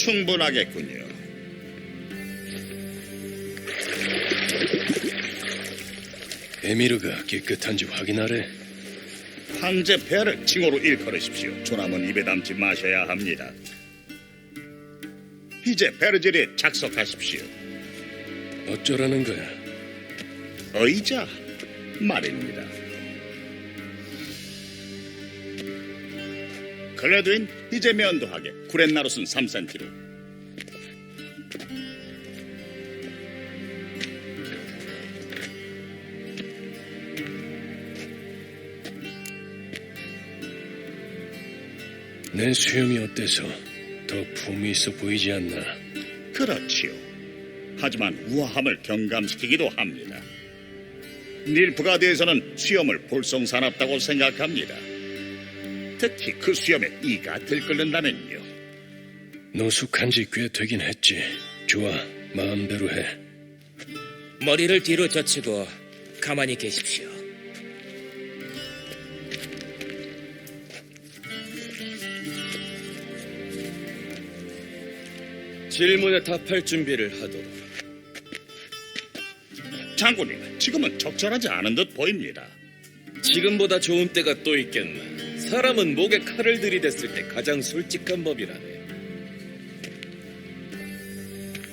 충분하겠군요. 에미르가 깨끗한지 확인하래. 황제 폐하를 칭호로 일컬으십시오. 조남은 입에 담지 마셔야 합니다. 이제 베르젤에 작석하십시오. 어쩌라는 거야? 의자 말입니다. 클레드인 이제 면도하게 구렛나룻은 3cm로 내 수염이 어때서 더 품이 있어 보이지 않나? 그렇지요. 하지만 우아함을 경감시키기도 합니다. 닐프가 대해서는 수염을 볼성사납다고 생각합니다. 특히 그 수염에 이가 들끓는다면요. 노숙한 지 꽤 되긴 했지. 좋아, 마음대로 해. 머리를 뒤로 젖히고 가만히 계십시오. 질문에 답할 준비를 하도록. 장군님, 지금은 적절하지 않은 듯 보입니다. 지금보다 좋은 때가 또 있겠나. 사람은 목에 칼을 들이댔을 때 가장 솔직한 법이라네.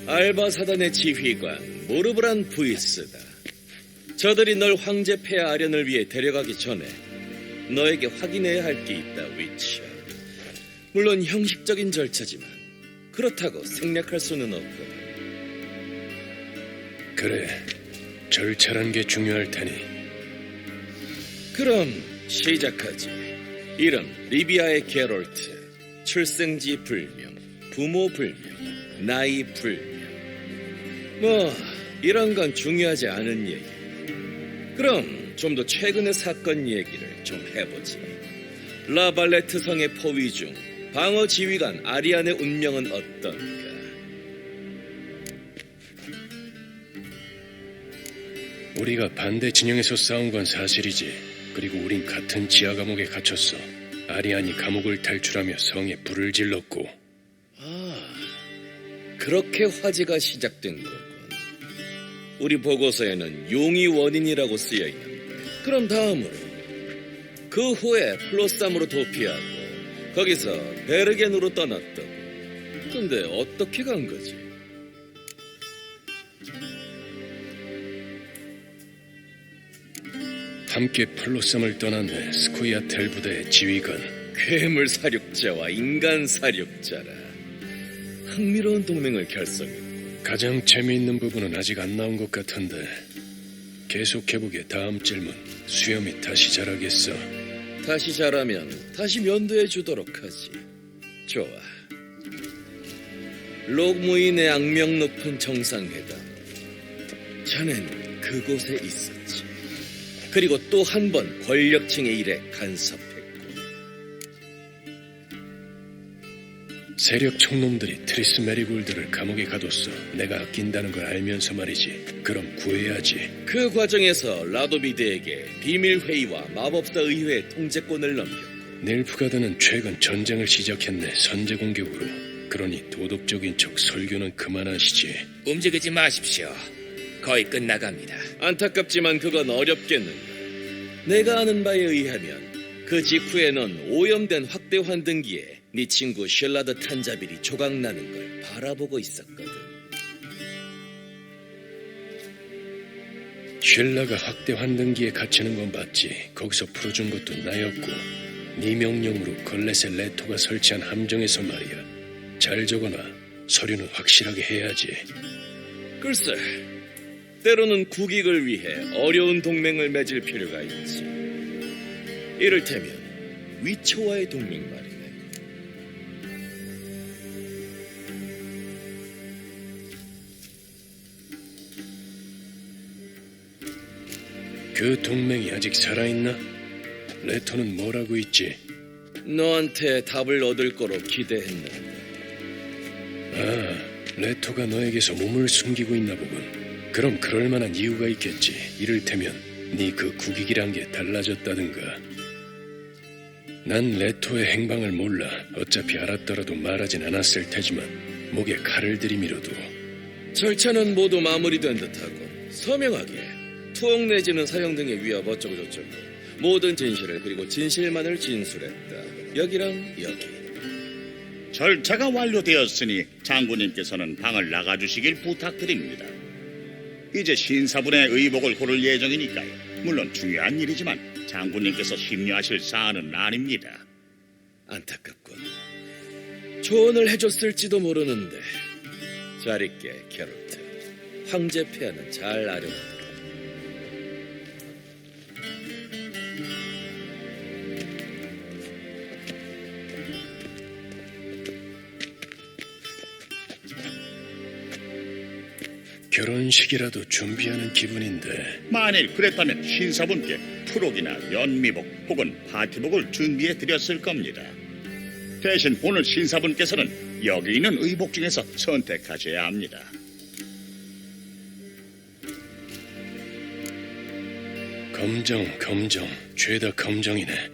알바 사단의 지휘관 모르브란 부이스다. 저들이 널 황제 폐하 아련을 위해 데려가기 전에 너에게 확인해야 할 게 있다, 위치야. 물론 형식적인 절차지만 그렇다고 생략할 수는 없거든. 그래, 절차란 게 중요할 테니. 그럼 시작하지. 이름 리비아의 게롤트. 출생지 불명, 부모 불명, 나이 불명. 뭐 이런 건 중요하지 않은 얘기. 그럼 좀 더 최근의 사건 얘기를 좀 해보지. 라발레트 성의 포위 중 방어 지휘관 아리안의 운명은 어떤가? 우리가 반대 진영에서 싸운 건 사실이지. 그리고 우린 같은 지하 감옥에 갇혔어. 아리안이 감옥을 탈출하며 성에 불을 질렀고 그렇게 화제가 시작된 거군. 우리 보고서에는 용이 원인이라고 쓰여 있는데. 그럼 다음으로 그 후에 플로쌈으로 도피하고 거기서 베르겐으로 떠났다고. 근데 어떻게 간 거지? 함께 플로섬을 떠난 후에 스코이아텔 부대의 지휘관 괴물 사륙자와 인간 사륙자라. 흥미로운 동맹을 결성했고 가장 재미있는 부분은 아직 안 나온 것 같은데 계속해보게 다음 질문 수염이 다시 자라겠어 다시 자라면 다시 면도해 주도록 하지. 좋아. 록무인의 악명 높은 정상회담. 자넨 그곳에 있었지. 그리고 또 한 번 권력층의 일에 간섭했고. 세력 총놈들이 트리스 메리골드를 감옥에 가뒀어 내가 아낀다는 걸 알면서 말이지 그럼 구해야지 그 과정에서 라도비드에게 비밀 회의와 마법사 의회의 통제권을 넘겼고. 닐프가드는 최근 전쟁을 시작했네 선제 공격으로 그러니 도덕적인 척 설교는 그만하시지 움직이지 마십시오. 거의 끝나갑니다. 안타깝지만 그건 어렵겠는가. 내가 아는 바에 의하면 그 직후에 넌 오염된 확대 환등기에 네 친구 쉘라드 탄자빌이 조각나는 걸 바라보고 있었거든. 쉘라가 확대 환등기에 갇히는 건 봤지 거기서 풀어준 것도 나였고 네 명령으로 걸렛의 레토가 설치한 함정에서 말이야 잘 적어놔 서류는 확실하게 해야지 글쎄, 때로는 국익을 위해 어려운 동맹을 맺을 필요가 있지. 이를테면 위초와의 동맹 말이네. 그 동맹이 아직 살아있나? 레토는 뭐라고 있지? 너한테 답을 얻을 거로 기대했는데. 아, 레토가 너에게서 몸을 숨기고 있나 보군. 그럼 그럴 만한 이유가 있겠지. 이를테면 네 그 국익이란 게 달라졌다든가. 난 레토의 행방을 몰라 어차피 알았더라도 말하진 않았을 테지만 목에 칼을 들이밀어도 절차는 모두 마무리된 듯하고 서명하게 투옥 내지는 사형 등의 위협 어쩌고 저쩌고 모든 진실을 그리고 진실만을 진술했다. 여기랑 여기. 절차가 완료되었으니 장군님께서는 방을 나가주시길 부탁드립니다. 이제 신사분의 의복을 고를 예정이니까요. 물론 중요한 일이지만 장군님께서 심려하실 사안은 아닙니다. 안타깝군. 조언을 해줬을지도 모르는데 잘 있게 캐롤트. 황제 폐하는 잘 아련하다. 결혼식이라도 준비하는 기분인데 만일 그랬다면 신사분께 프록이나 연미복 혹은 파티복을 준비해 드렸을 겁니다. 대신 오늘 신사분께서는 여기 있는 의복 중에서 선택하셔야 합니다. 검정 검정 죄다 검정이네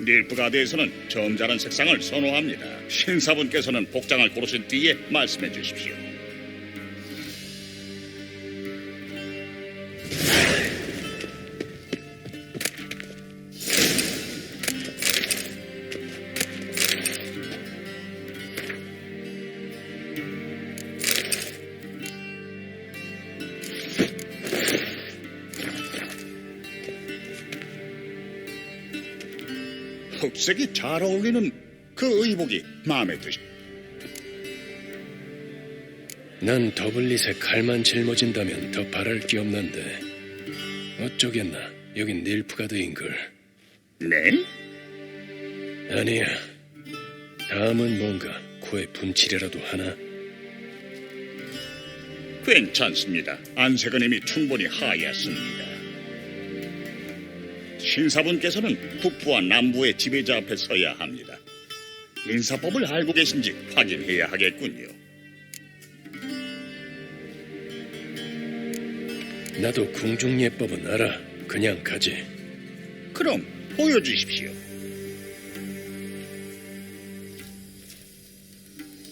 닐프가드에서는 점잖은 색상을 선호합니다. 신사분께서는 복장을 고르신 뒤에 말씀해 주십시오. 흑색이 잘 어울리는 그 의복이 마음에 드시. 난 더블릿에 칼만 짊어진다면 더 바랄 게 없는데 어쩌겠나 여긴 닐프가드인걸 네? 아니야 다음은 뭔가 코에 분칠이라도 하나 괜찮습니다. 안색은 이미 충분히 하얗습니다. 신사분께서는 북부와 남부의 지배자 앞에 서야 합니다. 인사법을 알고 계신지 확인해야 하겠군요. 나도 궁중예법은 알아 그냥 가지 그럼 보여주십시오.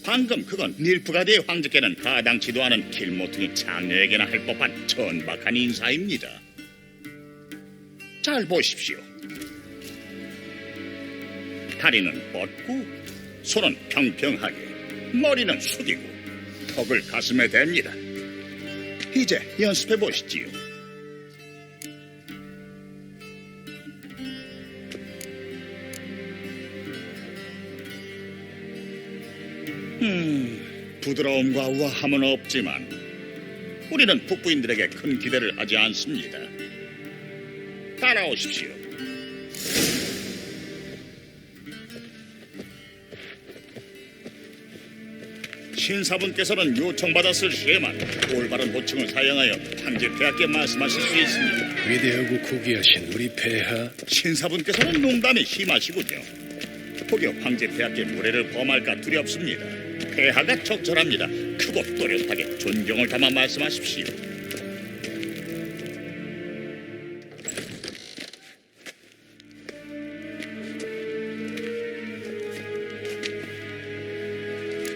방금 그건 닐프가드의 황제께는 가당치도 않은 길모퉁이 장녀에게나 할 법한 천박한 인사입니다. 잘 보십시오. 다리는 뻗고 손은 평평하게 머리는 숙이고 턱을 가슴에 댑니다. 이제 연습해 보시지요. 음, 부드러움과 우아함은 없지만 우리는 북부인들에게 큰 기대를 하지 않습니다. 따라오십시오. 신사분께서는 요청받았을 시에만 올바른 호칭을 사용하여 황제 폐하께 말씀하실 수 있습니다. 위대하고 고귀하신 우리 폐하 신사분께서는 농담이 심하시군요. 혹여 황제 폐하께 무례를 범할까 두렵습니다. 폐하가 적절합니다. 크고 또렷하게 존경을 담아 말씀하십시오.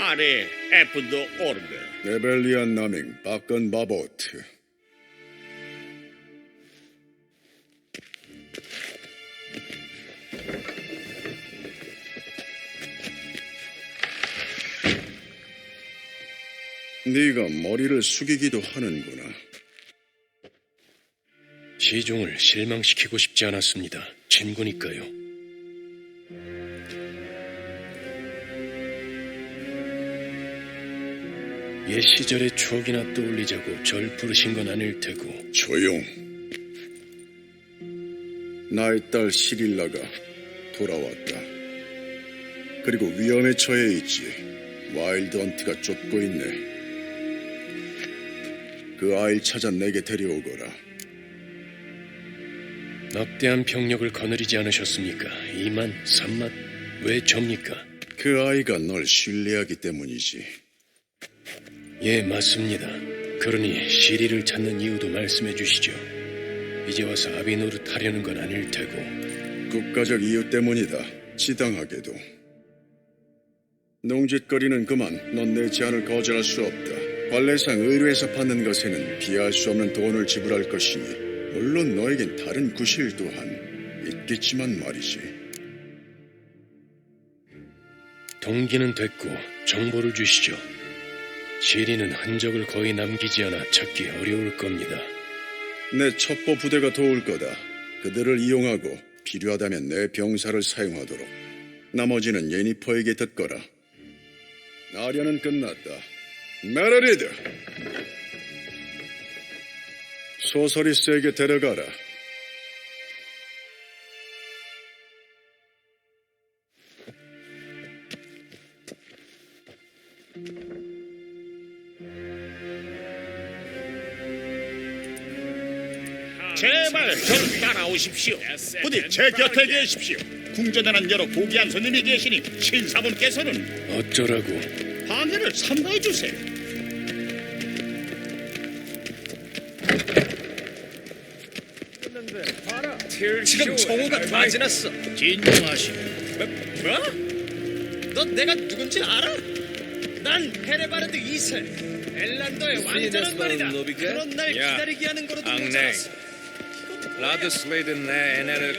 아래 에프도 오르드 레벨리안 나밍 박건 바보트. 네가 머리를 숙이기도 하는구나. 시종을 실망시키고 싶지 않았습니다. 친구니까요 옛 시절의 추억이나 떠올리자고 절 부르신 건 아닐 테고 조용 나의 딸 시릴라가 돌아왔다. 그리고 위험에 처해 있지. 와일드 헌트가 쫓고 있네. 그 아이를 찾아 내게 데려오거라. 막대한 병력을 거느리지 않으셨습니까? 2만, 3만? 왜 접니까? 그 아이가 널 신뢰하기 때문이지. 예, 맞습니다. 그러니 시리를 찾는 이유도 말씀해 주시죠. 이제 와서 아비 노릇 하려는 건 아닐 테고. 국가적 이유 때문이다. 지당하게도. 농짓거리는 그만. 넌 내 제안을 거절할 수 없다. 관례상 의뢰에서 받는 것에는 비할 수 없는 돈을 지불할 것이니 물론 너에겐 다른 구실 또한 있겠지만 말이지. 동기는 됐고 정보를 주시죠. 시리는 흔적을 거의 남기지 않아 찾기 어려울 겁니다. 내 첩보 부대가 도울 거다. 그들을 이용하고 필요하다면 내 병사를 사용하도록. 나머지는 예니퍼에게 듣거라. 나련은 끝났다. 메르리드! 소서리스에게 데려가라. 따라오십시오. 부디 제 곁에 계십시오. 궁전에는 여러 고귀한 손님이 계시니 신사분께서는 어쩌라고? 방해를 삼가해 주세요. 지금 정우가 다 지났어. 진정하시오. 뭐? 너 내가 누군지 알아? 난 헤레바르드 2세 엘란더의 왕자란 말이다. 그런 날 기다리게 하는 거로도 앙네. 라드슬레이든 내 에네르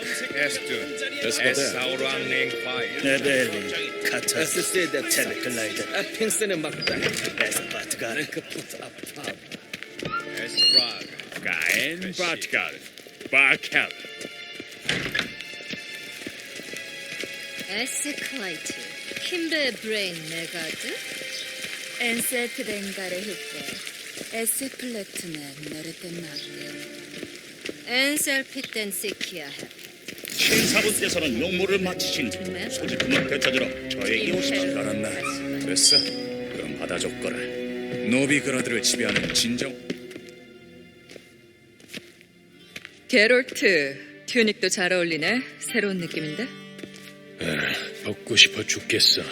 앙냉 파이 네벨리 카타 에스세데 테르클라이드 아핀스는 막다 에스파트가 르크푸트 아파 에스프라그 가엔 바트갈 바켈 에스클라이트, 킴베 브레인 메가드, 엔세트 벵가레 후페, 에스플래트네 너르텐 마르, 엔셀피텐 시키아 해. 신사분께서는 용모를 마치신 후 소지품을 되찾으러 저에게 오십시오. 알았나? 됐어 그럼 받아 줬거라 노비그라드를 지배하는 진정 게롤트 튜닉도 잘 어울리네 새로운 느낌인데 벗고 싶어 죽겠어.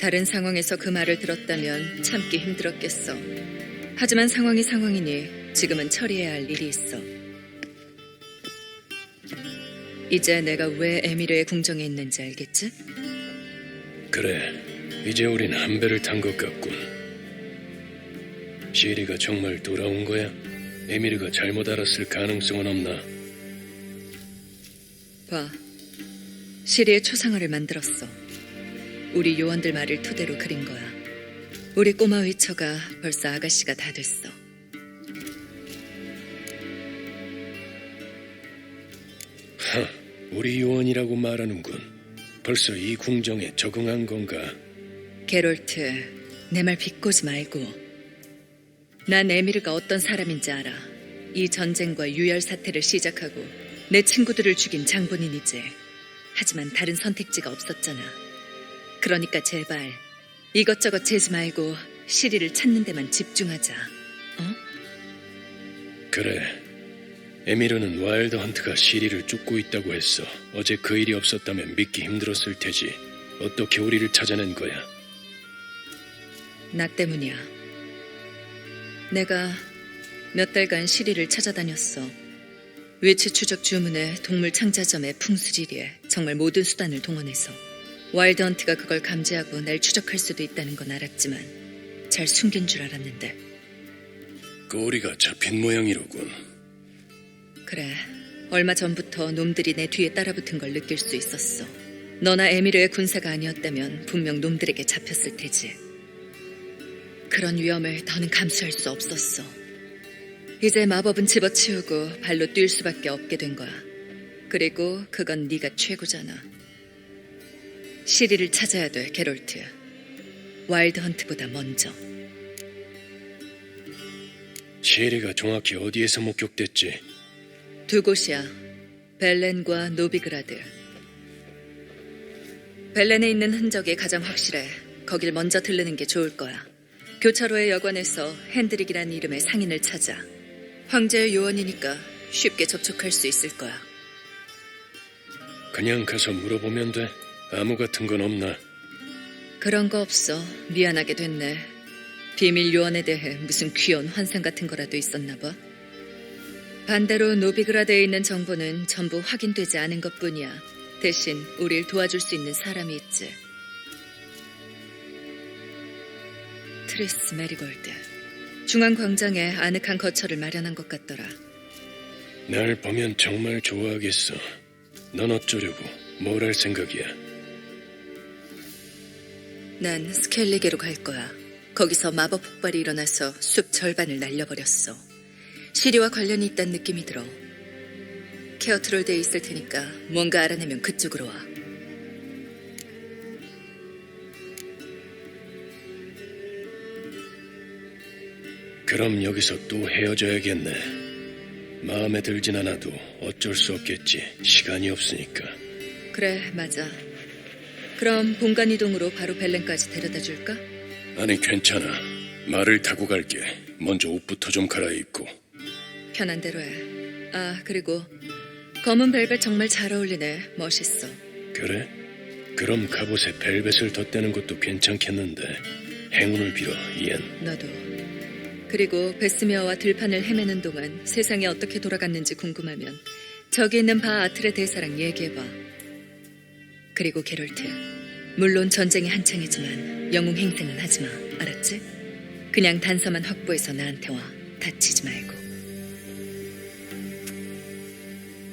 다른 상황에서 그 말을 들었다면 참기 힘들었겠어 하지만 상황이 상황이니 지금은 처리해야 할 일이 있어 이제 내가 왜 에미르의 궁정에 있는지 알겠지? 그래, 이제 우린 한 배를 탄 것 같군. 시리가 정말 돌아온 거야? 에미르가 잘못 알았을 가능성은 없나? 봐 시리의 초상화를 만들었어 우리 요원들 말을 토대로 그린 거야 우리 꼬마 위처가 벌써 아가씨가 다 됐어 우리 요원이라고 말하는군. 벌써 이 궁정에 적응한 건가? 게롤트, 내 말 비꼬지 말고. 난 에미르가 어떤 사람인지 알아. 이 전쟁과 유혈 사태를 시작하고 내 친구들을 죽인 장본인이지. 하지만 다른 선택지가 없었잖아. 그러니까 제발 이것저것 재지 말고 시리를 찾는 데만 집중하자. 어? 그래. 에미르는 와일드 헌트가 시리를 쫓고 있다고 했어. 어제 그 일이 없었다면 믿기 힘들었을 테지. 어떻게 우리를 찾아낸 거야? 나 때문이야. 내가 몇 달간 시리를 찾아다녔어. 위치 추적 주문에 동물 창자점에 풍수지리에 정말 모든 수단을 동원해서 와일드 헌트가 그걸 감지하고 날 추적할 수도 있다는 건 알았지만 잘 숨긴 줄 알았는데 꼬리가 잡힌 모양이로군. 그래 얼마 전부터 놈들이 내 뒤에 따라붙은 걸 느낄 수 있었어. 너나 에미르의 군사가 아니었다면 분명 놈들에게 잡혔을 테지. 그런 위험을 더는 감수할 수 없었어. 이제 마법은 집어치우고 발로 뛸 수밖에 없게 된 거야. 그리고 그건 네가 최고잖아. 시리를 찾아야 돼, 게롤트. 와일드 헌트보다 먼저. 시리가 정확히 어디에서 목격됐지? 두 곳이야. 벨렌과 노비그라드. 벨렌에 있는 흔적이 가장 확실해. 거길 먼저 들르는 게 좋을 거야. 교차로의 여관에서 핸드릭이라는 이름의 상인을 찾아. 황제의 요원이니까 쉽게 접촉할 수 있을 거야. 그냥 가서 물어보면 돼. 아무 같은 건 없나? 그런 거 없어. 미안하게 됐네. 비밀 요원에 대해 무슨 귀여운 환상 같은 거라도 있었나 봐. 반대로 노비그라드에 있는 정보는 전부 확인되지 않은 것 뿐이야. 대신 우릴 도와줄 수 있는 사람이 있지. 트리스 메리골드. 중앙 광장에 아늑한 거처를 마련한 것 같더라. 날 보면 정말 좋아하겠어. 넌 어쩌려고? 뭘 할 생각이야? 난 스켈리게로 갈 거야. 거기서 마법 폭발이 일어나서 숲 절반을 날려버렸어. 시리와 관련이 있다는 느낌이 들어. 케어트롤대에 있을 테니까 뭔가 알아내면 그쪽으로 와. 그럼 여기서 또 헤어져야겠네. 마음에 들진 않아도 어쩔 수 없겠지. 시간이 없으니까. 그래, 맞아. 그럼 공간 이동으로 바로 벨렌까지 데려다 줄까? 아니, 괜찮아. 말을 타고 갈게. 먼저 옷부터 좀 갈아입고. 편한 대로 해. 아, 그리고 검은 벨벳 정말 잘 어울리네. 멋있어. 그래? 그럼 갑옷에 벨벳을 덧대는 것도 괜찮겠는데. 행운을 빌어, 이엔. 너도. 그리고 베스미어와 들판을 헤매는 동안 세상이 어떻게 돌아갔는지 궁금하면 저기 있는 바 아틀의 대사랑 얘기해봐. 그리고 게롤트. 물론 전쟁이 한창이지만 영웅 행세는 하지 마. 알았지? 그냥 단서만 확보해서 나한테 와. 다치지 말고.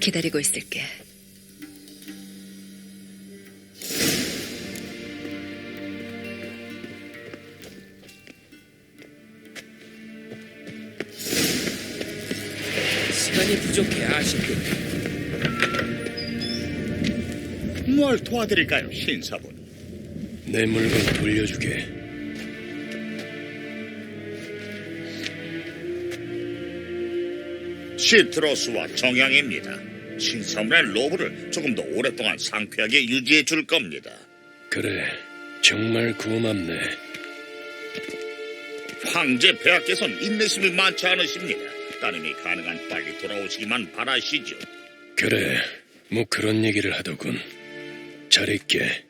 기다리고 있을게. 시간이 부족해 아쉽군. 뭘 도와드릴까요, 신사분? 내 물건 돌려주게. 시트러스와 정향입니다. 신사분의 로브를 조금 더 오랫동안 상쾌하게 유지해 줄 겁니다. 그래, 정말 고맙네. 황제 폐하께서는 인내심이 많지 않으십니다. 따님이 가능한 빨리 돌아오시기만 바라시죠. 그래, 뭐 그런 얘기를 하더군. 잘 있게.